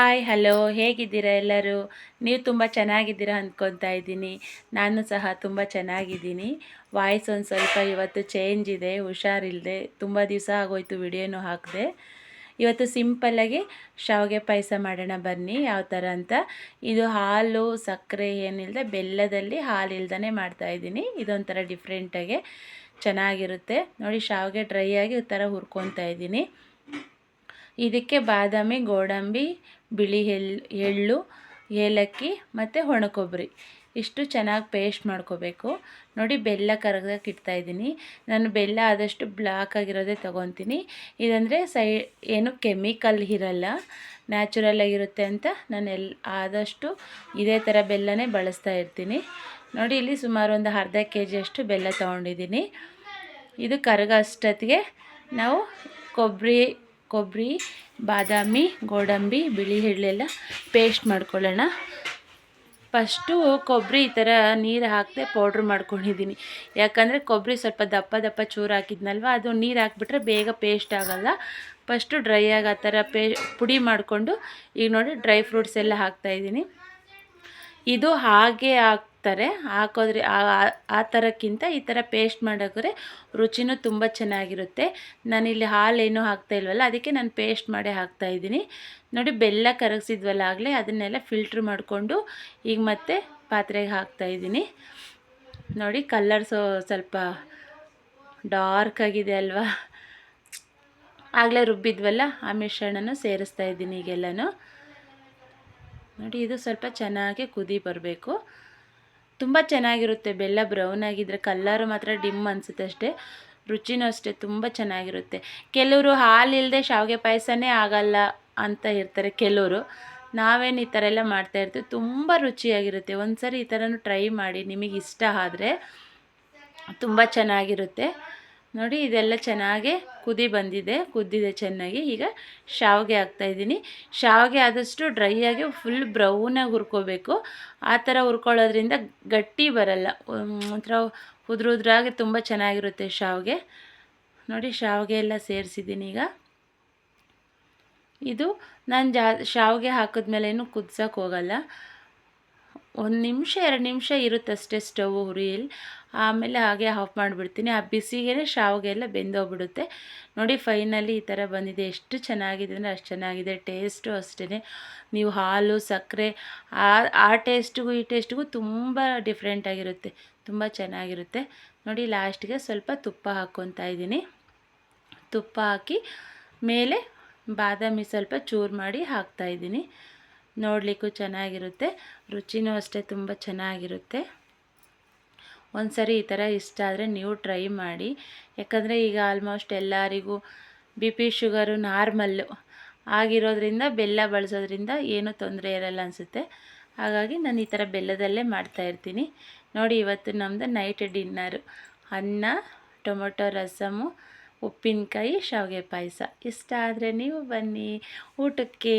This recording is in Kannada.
ಹಾಯ್ ಹಲೋ ಹೇಗಿದ್ದೀರಾ ಎಲ್ಲರೂ? ನೀವು ತುಂಬ ಚೆನ್ನಾಗಿದ್ದೀರಾ ಅಂದ್ಕೊತಾ ಇದ್ದೀನಿ. ನಾನು ಸಹ ತುಂಬ ಚೆನ್ನಾಗಿದ್ದೀನಿ. ವಾಯ್ಸ್ ಒಂದು ಸ್ವಲ್ಪ ಇವತ್ತು ಚೇಂಜ್ ಇದೆ ಹುಷಾರಿಲ್ಲದೆ ತುಂಬ ದಿವಸ ಆಗೋಯ್ತು ವಿಡಿಯೋನೂ ಹಾಕಿದೆ. ಇವತ್ತು ಸಿಂಪಲ್ಲಾಗಿ ಶಾವಿಗೆ ಪಾಯಸ ಮಾಡೋಣ ಬನ್ನಿ, ಯಾವ ಥರ ಅಂತ. ಇದು ಹಾಲು, ಸಕ್ಕರೆ ಏನಿಲ್ಲದೆ ಬೆಲ್ಲದಲ್ಲಿ ಹಾಲು ಇಲ್ದೇ ಮಾಡ್ತಾಯಿದ್ದೀನಿ ಇದೊಂಥರ ಡಿಫ್ರೆಂಟಾಗೆ ಚೆನ್ನಾಗಿರುತ್ತೆ. ನೋಡಿ, ಶಾವಿಗೆ ಡ್ರೈ ಆಗಿ ಈ ಥರ ಹುರ್ಕೊತಾ ಇದ್ದೀನಿ. ಇದಕ್ಕೆ ಬಾದಾಮಿ, ಗೋಡಂಬಿ, ಬಿಳಿ ಎಳ್, ಎಳ್ಳು, ಏಲಕ್ಕಿ ಮತ್ತು ಒಣಕೊಬ್ಬರಿ. ಇಷ್ಟು ಚೆನ್ನಾಗಿ ಪೇಸ್ಟ್ ಮಾಡ್ಕೋಬೇಕು. ನೋಡಿ ಬೆಲ್ಲ ಕರಗಕ್ಕೆ ಇಡ್ತಾಯಿದ್ದೀನಿ ನಾನು ಬೆಲ್ಲ ಆದಷ್ಟು ಬ್ಲಾಕ್ ಆಗಿರೋದೇ ತೊಗೊತೀನಿ. ಇದಂದರೆ ಸೈ, ಏನು ಕೆಮಿಕಲ್ ಇರಲ್ಲ ನ್ಯಾಚುರಲ್ ಆಗಿರುತ್ತೆ ಅಂತ ನಾನು ಎಲ್, ಆದಷ್ಟು ಇದೇ ಥರ ಬೆಲ್ಲನೇ ಬಳಸ್ತಾ ಇರ್ತೀನಿ. ನೋಡಿ ಇಲ್ಲಿ ಸುಮಾರು ಒಂದು ಅರ್ಧ ಕೆ ಜಿಯಷ್ಟು ಬೆಲ್ಲ ತೊಗೊಂಡಿದ್ದೀನಿ. ಇದು ಕರಗ ಅಷ್ಟೊತ್ತಿಗೆ ನಾವು ಕೊಬ್ಬರಿ ಕೊಬ್ಬರಿ, ಬಾದಾಮಿ, ಗೋಡಂಬಿ, ಬಿಳಿ ಎಳ್ಳೆಲ್ಲ ಪೇಸ್ಟ್ ಮಾಡ್ಕೊಳ್ಳೋಣ. ಫಸ್ಟು ಕೊಬ್ಬರಿ ಈ ಥರ ನೀರು ಹಾಕದೆ ಪೌಡ್ರ್ ಮಾಡ್ಕೊಂಡಿದ್ದೀನಿ. ಯಾಕಂದರೆ ಕೊಬ್ಬರಿ ಸ್ವಲ್ಪ ದಪ್ಪ ದಪ್ಪ ಚೂರು ಹಾಕಿದ್ನಲ್ವ, ಅದು ನೀರು ಹಾಕ್ಬಿಟ್ರೆ ಬೇಗ ಪೇಸ್ಟ್ ಆಗೋಲ್ಲ. ಫಸ್ಟು ಡ್ರೈ ಆಗಿ ಆ ಥರ ಪೇ, ಪುಡಿ ಮಾಡಿಕೊಂಡು ಈಗ ನೋಡಿ ಡ್ರೈ ಫ್ರೂಟ್ಸ್ ಎಲ್ಲ ಹಾಕ್ತಾಯಿದ್ದೀನಿ ಇದು ಹಾಗೆ ಹಾಕ್ತಾರೆ, ಹಾಕೋದ್ರೆ ಆ ಥರಕ್ಕಿಂತ ಈ ಥರ ಪೇಸ್ಟ್ ಮಾಡೋಕ್ರೆ ರುಚಿನೂ ತುಂಬ ಚೆನ್ನಾಗಿರುತ್ತೆ. ನಾನಿಲ್ಲಿ ಹಾಲೇನೂ ಹಾಕ್ತಾ ಇಲ್ವಲ್ಲ, ಅದಕ್ಕೆ ನಾನು ಪೇಸ್ಟ್ ಮಾಡೇ ಹಾಕ್ತಾಯಿದ್ದೀನಿ ನೋಡಿ, ಬೆಲ್ಲ ಕರಗಿಸಿದ್ವಲ್ಲ ಆಗಲೇ, ಅದನ್ನೆಲ್ಲ ಫಿಲ್ಟ್ರ್ ಮಾಡಿಕೊಂಡು ಈಗ ಮತ್ತೆ ಪಾತ್ರೆಗೆ ಹಾಕ್ತಾ ಇದ್ದೀನಿ. ನೋಡಿ ಕಲ್ಲರ್ಸು ಸ್ವಲ್ಪ ಡಾರ್ಕ್ ಆಗಿದೆ ಅಲ್ವಾ? ಆಗಲೇ ರುಬ್ಬಿದ್ವಲ್ಲ, ಆ ಮಿಶ್ರಣನೂ ಸೇರಿಸ್ತಾ ಇದ್ದೀನಿ ಈಗೆಲ್ಲನೂ. ನೋಡಿ, ಇದು ಸ್ವಲ್ಪ ಚೆನ್ನಾಗಿ ಕುದಿ ಬರಬೇಕು. ತುಂಬ ಚೆನ್ನಾಗಿರುತ್ತೆ ಬೆಲ್ಲ ಬ್ರೌನ್ ಆಗಿದ್ದರೆ ಕಲ್ಲರು ಮಾತ್ರ ಡಿಮ್ ಅನಿಸುತ್ತೆ ಅಷ್ಟೇ. ರುಚಿನೂ ಅಷ್ಟೇ, ತುಂಬ ಚೆನ್ನಾಗಿರುತ್ತೆ. ಕೆಲವರು ಹಾಲಿಲ್ಲದೆ ಶಾವಿಗೆ ಪಾಯಸನೇ ಆಗಲ್ಲ ಅಂತ ಇರ್ತಾರೆ ಕೆಲವರು. ನಾವೇನು ಈ ಥರ ಎಲ್ಲ ಮಾಡ್ತಾಯಿರ್ತೀವಿ ತುಂಬ ರುಚಿಯಾಗಿರುತ್ತೆ. ಒಂದು ಸರಿ ಈ ಥರನೂ ಟ್ರೈ ಮಾಡಿ, ನಿಮಗೆ ಇಷ್ಟ ಆದರೆ ತುಂಬ ಚೆನ್ನಾಗಿರುತ್ತೆ. ನೋಡಿ, ಇದೆಲ್ಲ ಚೆನ್ನಾಗೆ ಕುದಿ ಬಂದಿದೆ, ಕುದ್ದಿದೆ ಚೆನ್ನಾಗಿ. ಈಗ ಶಾವಿಗೆ ಹಾಕ್ತಾಯಿದ್ದೀನಿ ಶಾವಿಗೆ ಆದಷ್ಟು ಡ್ರೈ ಆಗಿ ಫುಲ್ ಬ್ರೌನಾಗಿ ಹುರ್ಕೋಬೇಕು. ಆ ಥರ ಹುರ್ಕೊಳ್ಳೋದ್ರಿಂದ ಗಟ್ಟಿ ಬರಲ್ಲ. ಒಂಥರ ಉದ್ರ ಉದ್ರಾಗಿ ತುಂಬ ಚೆನ್ನಾಗಿರುತ್ತೆ ಶಾವಿಗೆ. ನೋಡಿ, ಶಾವಿಗೆ ಎಲ್ಲ ಸೇರಿಸಿದ್ದೀನಿ ಈಗ. ಇದು ನಾನು ಜಾ, ಶಾವಿಗೆ ಹಾಕಿದ್ಮೇಲೇನು ಕುದ್ಸೋಕ್ಕೆ ಹೋಗಲ್ಲ. ಒಂದು ನಿಮಿಷ, ಎರಡು ನಿಮಿಷ ಇರುತ್ತಷ್ಟೇ ಸ್ಟವ್ ಹುರಿಯಲ್ಲಿ ಆಮೇಲೆ ಹಾಗೆ ಆಫ್ ಮಾಡಿಬಿಡ್ತೀನಿ. ಆ ಬಿಸಿಗೆ ಶಾವಿಗೆಲ್ಲ ಬೆಂದೋಗ್ಬಿಡುತ್ತೆ. ನೋಡಿ ಫೈನಲಿ ಈ ಥರ ಬಂದಿದೆ. ಎಷ್ಟು ಚೆನ್ನಾಗಿದೆ ಅಂದರೆ ಅಷ್ಟು ಚೆನ್ನಾಗಿದೆ. ಟೇಸ್ಟು ಅಷ್ಟೇ ನೀವು ಹಾಲು, ಸಕ್ಕರೆ, ಆ ಆ ಟೇಸ್ಟಿಗೂ ಈ ಟೇಸ್ಟಿಗೂ ತುಂಬ ಡಿಫ್ರೆಂಟಾಗಿರುತ್ತೆ ತುಂಬ ಚೆನ್ನಾಗಿರುತ್ತೆ. ನೋಡಿ ಲಾಸ್ಟಿಗೆ ಸ್ವಲ್ಪ ತುಪ್ಪ ಹಾಕ್ಕೊತಾ ಇದ್ದೀನಿ. ತುಪ್ಪ ಹಾಕಿ ಮೇಲೆ ಬಾದಾಮಿ ಸ್ವಲ್ಪ ಚೂರು ಮಾಡಿ ಹಾಕ್ತಾಯಿದ್ದೀನಿ ನೋಡಲಿಕ್ಕೂ ಚೆನ್ನಾಗಿರುತ್ತೆ. ರುಚಿನೂ ಅಷ್ಟೇ ತುಂಬ ಚೆನ್ನಾಗಿರುತ್ತೆ. ಒಂದು ಸರಿ ಈ ಥರ ಇಷ್ಟ ಆದರೆ ನೀವು ಟ್ರೈ ಮಾಡಿ. ಯಾಕಂದರೆ ಈಗ ಆಲ್ಮೋಸ್ಟ್ ಎಲ್ಲರಿಗೂ ಬಿ ಪಿ ಶುಗರು ನಾರ್ಮಲ್ಲು ಆಗಿರೋದ್ರಿಂದ ಬೆಲ್ಲ ಬಳಸೋದ್ರಿಂದ ಏನೂ ತೊಂದರೆ ಇರಲ್ಲ ಅನಿಸುತ್ತೆ. ಹಾಗಾಗಿ ನಾನು ಈ ಥರ ಬೆಲ್ಲದಲ್ಲೇ ಮಾಡ್ತಾಯಿರ್ತೀನಿ ನೋಡಿ ಇವತ್ತು ನಮ್ಮದು ನೈಟ್ ಡಿನ್ನರು. ಅನ್ನ, ಟೊಮೊಟೊ, ರಸಮು, ಉಪ್ಪಿನಕಾಯಿ, ಶಾವಿಗೆ ಪಾಯಸ. ಇಷ್ಟ ಆದರೆ ನೀವು ಬನ್ನಿ. ಊಟಕ್ಕೆ.